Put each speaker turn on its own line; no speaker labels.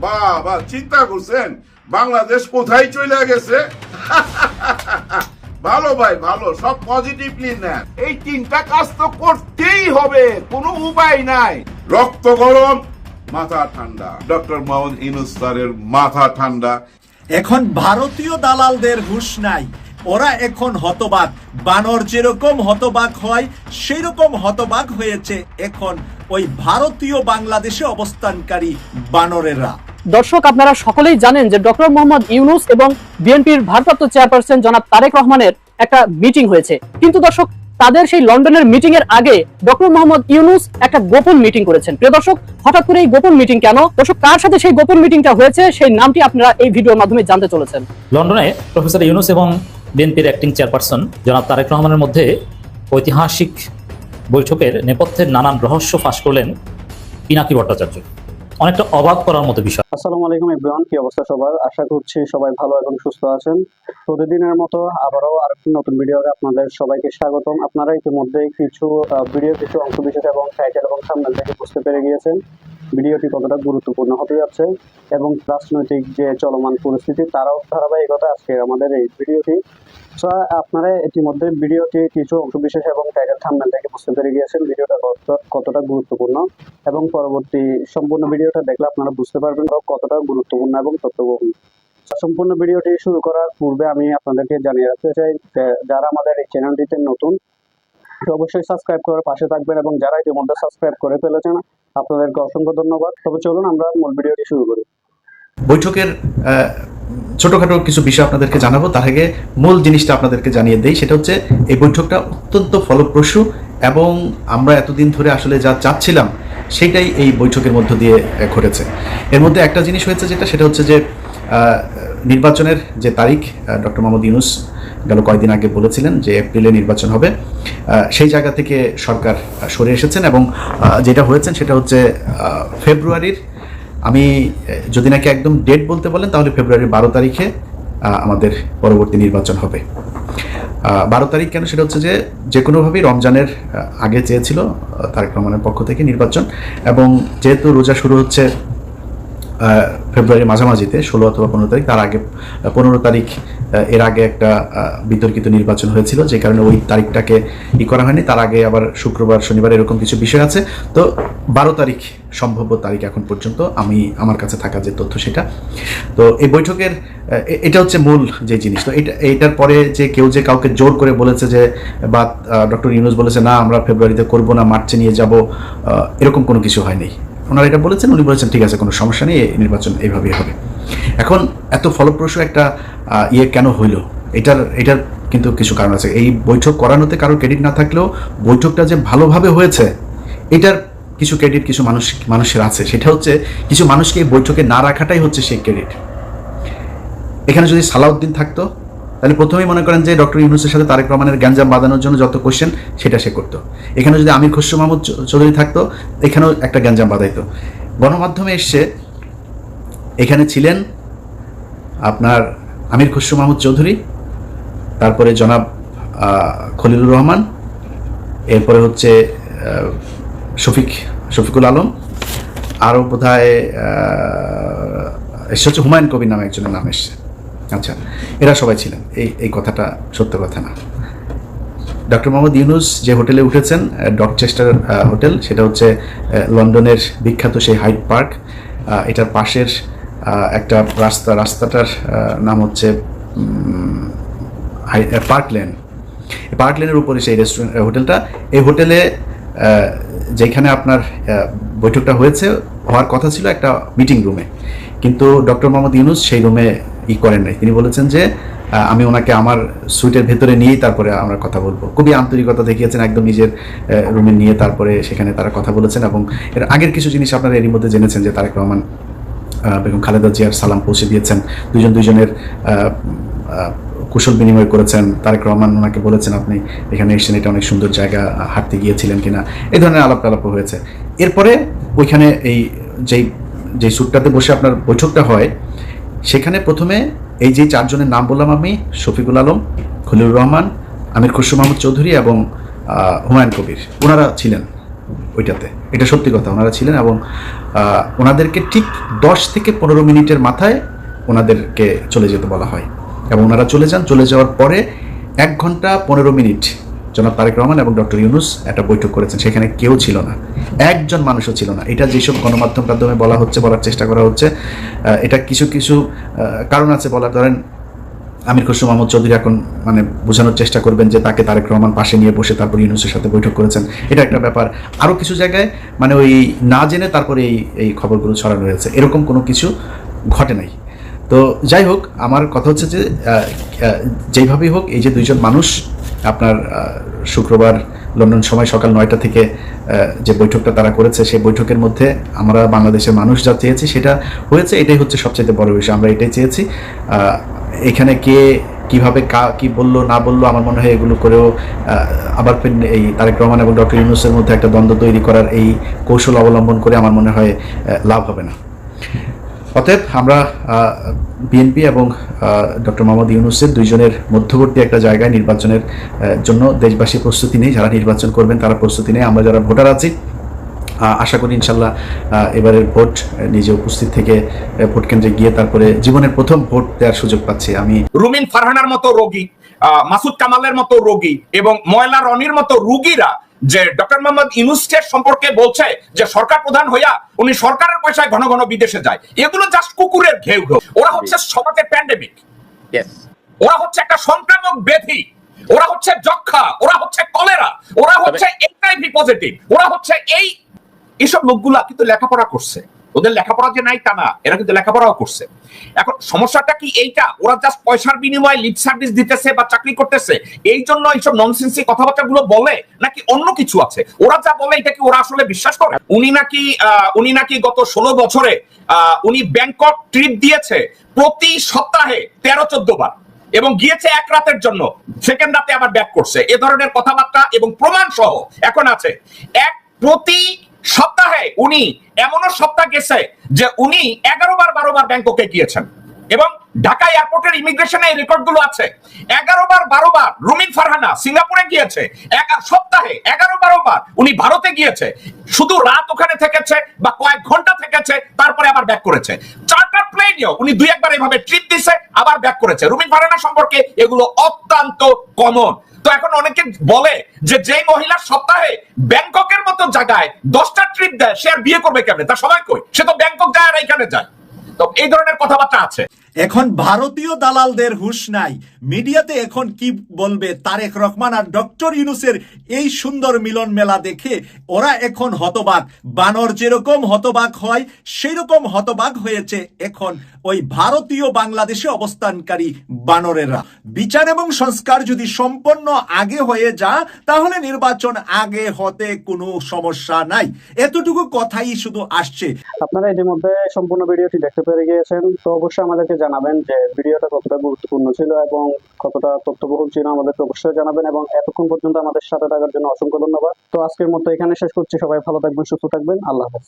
বাবা চিন্তা করছেন? বাংলাদেশ কোথায় চলে গেছে? ভালো ভাই ভালো। সব পজিটিভলি নেন। এই তিনটা কাজ তো করতেই হবে কোনো উপায় নাই। রক্ত গরম মাথা ঠান্ডা। ডক্টর মোহাম্মদ ইনুস স্যারের মাথা ঠান্ডা।
এখন ভারতীয় দালালদের হুঁশ নাই। ওরা এখন হতবাক। বানর যেরকম হতবাক হয় সেই রকম হতবাক হয়েছে এখন ওই ভারতীয় বাংলাদেশে অবস্থানকারী বানরেরা।
দর্শক, আপনারা সকলেই জানেন যে ডক্টর মোহাম্মদ ইউনুস এবং বিএনপির ভারপ্রাপ্ত চেয়ারপারসন জনাব তারেক রহমানের একটা মিটিং হয়েছে। কিন্তু দর্শক, তাদের সেই লন্ডনের মিটিং এর আগে ডক্টর মোহাম্মদ ইউনুস একটা গোপন মিটিং করেছেন। প্রিয় দর্শক, হঠাৎ করে এই গোপন মিটিং কেন? দর্শক, কার সাথে সেই গোপন মিটিংটা হয়েছে? সেই নামটি আপনারা এই ভিডিওর মাধ্যমে জানতে চলেছেন।
লন্ডনে প্রফেসর ইউনুস এবং বিএনপির অ্যাক্টিং চেয়ারপারসন জনাব তারেক রহমানের মধ্যে ঐতিহাসিক বৈঠকের নেপথ্যের নানান রহস্য ফাঁস করলেন পিনাকি ভট্টাচার্য। অনেকটা অবাক করার মতো বিষয়।
আসসালামু আলাইকুম ইব্রাহিম কি অবস্থা সবার? আশা করছি সবাই ভালো এবং সুস্থ আছেন। প্রতিদিনের মতো আবারও আরেকটি নতুন ভিডিওতে আপনাদের সবাইকে স্বাগতম। আপনারা ইতিমধ্যে কিছু ভিডিও কিছু অংশ বিশেষ এবং টাইটেল এবং সামনে থেকে বুঝতে পেরে গিয়েছেন। ভিডিওটি কতটা গুরুত্বপূর্ণ হতে যাচ্ছে এবং রাজনৈতিক যে চলমান পরিস্থিতি, তারাও ধারাবাহিকতা আজকে আমাদের এই ভিডিওটি। So, আপনারা ইতিমধ্যে ভিডিওটি কিছু অংশ বিশেষ এবং টাইটেল থাম্বনেল থেকে বুঝতে পেরে গিয়েছেন। ভিডিওটা কতটা গুরুত্বপূর্ণ এবং পরবর্তী সম্পূর্ণ ভিডিওটা দেখলে আপনারা বুঝতে পারবেন কতটা গুরুত্বপূর্ণ এবং তথ্যবহুল। সম্পূর্ণ ভিডিওটি শুরু করার পূর্বে আমি আপনাদেরকে জানিয়ে রাখতে চাই যারা আমাদের এই চ্যানেলটিতে নতুন অবশ্যই সাবস্ক্রাইব করে পাশে থাকবেন এবং যারা ইতিমধ্যে সাবস্ক্রাইব করে ফেলেছেন আপনাদেরকে অসংখ্য ধন্যবাদ। তবে চলুন আমরা মূল ভিডিওটি শুরু করি।
বৈঠকের ছোটখাটো কিছু বিষয় আপনাদেরকে জানাব। তার আগে মূল জিনিসটা আপনাদেরকে জানিয়ে দেই, সেটা হচ্ছে এই বৈঠকটা অত্যন্ত ফলপ্রসূ এবং আমরা এতদিন ধরে আসলে যা চাচ্ছিলাম, সেটাই এই বৈঠকের মধ্য দিয়ে ঘটেছে। এর মধ্যে একটা জিনিস হয়েছে যেটা, সেটা হচ্ছে যে নির্বাচনের যে তারিখ ডক্টর মোহাম্মদ ইউনুস গেল কয়েকদিন আগে বলেছিলেন যে এপ্রিলে নির্বাচন হবে। সেই জায়গা থেকে সরকার সরে এসেছেন এবং যেটা হয়েছেন সেটা হচ্ছে ফেব্রুয়ারির আমি যদি নাকি একদম ডেট বলতে বলেন, তাহলে ফেব্রুয়ারির বারো তারিখে আমাদের পরবর্তী নির্বাচন হবে। বারো তারিখ কেন? সেটা হচ্ছে যে যে কোনোভাবেই রমজানের আগে চেয়েছিল তারেক রহমানের পক্ষ থেকে নির্বাচন। এবং যেহেতু রোজা শুরু হচ্ছে ফেব্রুয়ারি মাঝামাঝিতে, ষোলো অথবা পনেরো তারিখ, তার আগে পনেরো তারিখ এর আগে একটা বিতর্কিত নির্বাচন হয়েছিল, যে কারণে ওই তারিখটাকে ই করা হয়নি। তার আগে আবার শুক্রবার, শনিবার এরকম কিছু বিষয় আছে। তো বারো তারিখ, সম্ভাব্য তারিখ এখন পর্যন্ত আমি, আমার কাছে থাকা যে তথ্য সেটা। তো এই বৈঠকের এটা হচ্ছে মূল যে জিনিস। তো এটা, এটার পরে যে কেউ যে কাউকে জোর করে বলেছে যে, বা ডক্টর ইউনুস বলেছে, না, আমরা ফেব্রুয়ারিতে করব না, মার্চে নিয়ে যাব এরকম কোনো কিছু হয়নি। ওনারা এটা বলেছেন, উনি বলেছেন, ঠিক আছে, কোনো সমস্যা নেই নির্বাচন এইভাবেই হবে। এখন এত ফলপ্রসূ একটা ইয়ে কেন হইল? এটার এটার কিন্তু কিছু কারণ আছে। এই বৈঠক করানোতে কারও ক্রেডিট না থাকলেও বৈঠকটা যে ভালোভাবে হয়েছে, এটার কিছু ক্রেডিট কিছু মানুষ, মানুষের আছে। সেটা হচ্ছে, কিছু মানুষকে এই বৈঠকে না রাখাটাই হচ্ছে সেই ক্রেডিট এখানে যদি সালাউদ্দিন থাকতো তাহলে প্রথমেই মনে করেন যে ডক্টর ইউনুসের সাথে তারেক রহমানের গ্যাঞ্জাম বাঁধানোর জন্য যত কোশ্চেন সেটা সে করতো। এখানে যদি আমির খসরু মাহমুদ চৌধুরী থাকতো, এখানেও একটা গ্যাঞ্জাম বাঁধাইতো। গণমাধ্যমে এসছে এখানে ছিলেন আপনার আমির খসরু মাহমুদ চৌধুরী, তারপরে জনাব খলিলুর রহমান, এরপরে হচ্ছে শফিক, শফিকুল আলম, আরও বোধ হয় এসে হচ্ছে হুমায়ুন কবির নামে একজনের নাম এসছে। আচ্ছা এরা সবাই ছিলেন। এই এই কথাটা সত্য কথা না। ডক্টর মোহাম্মদ ইউনুস যে হোটেলে উঠেছেন ডকচেস্টার হোটেল, সেটা হচ্ছে লন্ডনের বিখ্যাত সেই হাইট পার্ক। এটার পাশের একটা রাস্তা, রাস্তাটার নাম হচ্ছে পার্ক লেন পার্ক লেনের উপরে সেই রেস্টুরেন্ট হোটেলটা। এই হোটেলে যেখানে আপনার বৈঠকটা হয়েছে, হওয়ার কথা ছিল একটা মিটিং রুমে। কিন্তু ডক্টর মোহাম্মদ ইউনুস সেই রুমে ই করেন নাই। তিনি বলেছেন যে আমি ওনাকে আমার সুইটের ভেতরে নিয়েই তারপরে আমরা কথা বলব। খুবই আন্তরিকতা দেখিয়েছেন একদম নিজের রুমে নিয়ে তারপরে সেখানে তারা কথা বলেছেন এবং এর আগের কিছু জিনিস আপনারা এরই মধ্যে জেনেছেন যে তারেক রহমান বেগম খালেদা জিয়ার সালাম পৌঁছে দিয়েছেন। দুজন দুজনের কুশল বিনিময় করেছেন। তারেক রহমান ওনাকে বলেছেন, আপনি এখানে এসেছেন, এটা অনেক সুন্দর জায়গা, হাঁটতে গিয়েছিলেন কিনা? এই ধরনের আলাপ টালাপ হয়েছে। এরপরে ওইখানে এই যেই যেই সুটটাতে বসে আপনার বৈঠকটা হয় সেখানে প্রথমে এই যে চারজনের নাম বললাম আমি, শফিকুল আলম, খলিলুর রহমান, আমির খসরু মাহমুদ চৌধুরী এবং হুমায়ুন কবির। ওনারা ছিলেন ওইটাতে। এটা সত্যি কথা, ওনারা ছিলেন এবং ওনাদেরকে ঠিক দশ থেকে পনেরো মিনিটের মাথায় ওনাদেরকে চলে যেতে বলা হয়। এবং ওনারা চলে যান। চলে যাওয়ার পরে এক ঘণ্টা পনেরো মিনিট জনাব তারেক রহমান এবং ডক্টর ইউনুস একটা বৈঠক করেছেন। সেখানে কেউ ছিল না। একজন মানুষও ছিল না। এটা যেসব গণমাধ্যম মাধ্যমে বলা হচ্ছে, বলার চেষ্টা করা হচ্ছে এটা কিছু কিছু কারণ আছে বলার। ধরেন আমির খসরু মাহমুদ চৌধুরী এখন মানে বোঝানোর চেষ্টা করবেন যে তাকে তারেক রহমান পাশে নিয়ে বসে তারপর ইউনুসের সাথে বৈঠক করেছেন। এটা একটা ব্যাপার। আরও কিছু জায়গায় মানে ওই না জেনে তারপরে এই এই খবরগুলো ছড়ানো হয়েছে। এরকম কোনো কিছু ঘটে নাই। তো যাই হোক, আমার কথা হচ্ছে যে যেইভাবেই হোক, এই যে দুইজন মানুষ, আপনার শুক্রবার লন্ডন সময় সকাল নয়টা থেকে যে বৈঠকটা তারা করেছে, সেই বৈঠকের মধ্যে আমরা বাংলাদেশের মানুষ যা চেয়েছি সেটা হয়েছে, এটাই হচ্ছে সবচেয়ে বড় বিষয়, আমরা এটাই চেয়েছি। এখানে কে কীভাবে কা, কি বলল, না বলল, আমার মনে হয় এগুলো করেও আবার এই তারেক রহমান এবং ডক্টর ইউনুসের মধ্যে একটা দ্বন্দ্ব তৈরি করার এই কৌশল অবলম্বন করে আমার মনে হয় লাভ হবে না। অতএব আমরা বিএনপি এবং ডক্টর মোহাম্মদ ইউনুসের দুইজনের মধ্যবর্তী একটা জায়গায় নির্বাচনের জন্য দেশবাসী প্রস্তুতি নেই যারা নির্বাচন করবেন তারা প্রস্তুতি নেই আমরা যারা ভোটার আছি আশা করি ইনশাল্লাহ এবারের ভোট নিজে উপস্থিত থেকে ভোট কেন্দ্রে গিয়ে তারপরে জীবনের প্রথম ভোট দেওয়ার সুযোগ পাচ্ছি আমি।
রুমিন ফারহানার মতো রোগী মাসুদ কামালের মতো রোগী এবং ময়লা রনির মতো রুগীরা যে ডক্টর মোহাম্মদ ইউনুসকে সম্পর্কে বলছে যে সরকার প্রধান হইয়া উনি সরকারের পয়সায় ঘন ঘন বিদেশে যায়। এগুলো জাস্ট কুকুরের ঘেউ ঘেউ। ওরা হচ্ছে সমাজের প্যান্ডেমিক ওরা হচ্ছে একটা সংক্রামক ব্যাধি। ওরা হচ্ছে যক্ষা ওরা হচ্ছে কলেরা। ওরা হচ্ছে এইচআইভি পজিটিভ ওরা হচ্ছে এই এসব লোকগুলা কিন্তু লেখাপড়া করছে। ওদের লেখাপড়া যে নাই তা না, এরা কিন্তু লেখাপড়াও করছে। এখন সমস্যাটা কি এইটা? ওরা জাস্ট পয়সার বিনিময়ে লিপ সার্ভিস দিতেছে বা চাকরি করতেছে, এই জন্য এইসব ননসেন্সি কথাবার্তা গুলো বলে, নাকি অন্য কিছু আছে? ওরা যা বলে এটা কি ওরা আসলে বিশ্বাস করে? উনি নাকি উনি নাকি গত ষোলো বছরে উনি ব্যাংকক ট্রিপ দিয়েছে প্রতি সপ্তাহে তেরো, চোদ্দ বার এবং গিয়েছে এক রাতের জন্য সেকেন্ড রাতে আবার ব্যাক করছে। এ ধরনের কথাবার্তা এবং প্রমাণ সহ এখন আছে। এক প্রতি সপ্তাহে উনি, এমনও সপ্তাহ গেছে যে উনি এগারো বার, বারো বার ব্যাংককে গিয়েছেন। এবং ঢাকা এয়ারপোর্টের ইমিগ্রেশনে রেকর্ডগুলো আছে। এগারো বার, বারো বার রুমিন ফারহানা সিঙ্গাপুরে গিয়েছে। সপ্তাহে এগারো, বারো বার উনি ভারতে গিয়েছে। শুধু রাত ওখানে থেকেছে বা কয়েক ঘণ্টা থেকেছে, তারপরে আবার ব্যাক করেছে। চার্টার প্লেনেও উনি দুই একবার এভাবে ট্রিপ দিছে, আবার ব্যাক করেছে। রুমিন ফারহানা সম্পর্কে এগুলো অত্যন্ত কমন। তো এখন অনেকে বলে যে যে মহিলা সপ্তাহে ব্যাংককের মতো জায়গায় দশটা ট্রিপ দেয়, সে আর বিয়ে করবে কেমনে? তা সবাই কই? সে তো ব্যাংকক যায় আর এখানে যায়। তো এই ধরনের কথাবার্তা আছে।
এখন ভারতীয় দালালদের হুশ নাই। মিডিয়াতে এখন কি বলবে তারেক রহমান আর ডক্টর ইউনুসের এই সুন্দর মিলন মেলা দেখে ওরা এখন হতবাক। বানর যেরকম হতবাক হয় সেই রকম হতবাক হয়েছে এখন ওই ভারতীয় বাংলাদেশে অবস্থানকারী বানরেরা। বিচার এবং সংস্কার যদি সম্পন্ন আগে হয়ে যা, তাহলে নির্বাচন আগে হতে কোনো সমস্যা নাই। এতটুকু কথাই শুধু আসছে।
আপনারা ইতিমধ্যে সম্পূর্ণ ভিডিওটি দেখতে পেরে গিয়েছেন, তো অবশ্যই আমাদেরকে জানাবেন যে ভিডিওটা কতটা গুরুত্বপূর্ণ ছিল এবং কতটা তথ্যবহুল ছিল আমাদেরকে অবশ্যই জানাবেন এবং এতক্ষণ পর্যন্ত আমাদের সাথে থাকার জন্য অসংখ্য ধন্যবাদ। তো আজকের মতো এখানে শেষ করছি। সবাই ভালো থাকবেন, সুস্থ থাকবেন। আল্লাহ হাফেজ।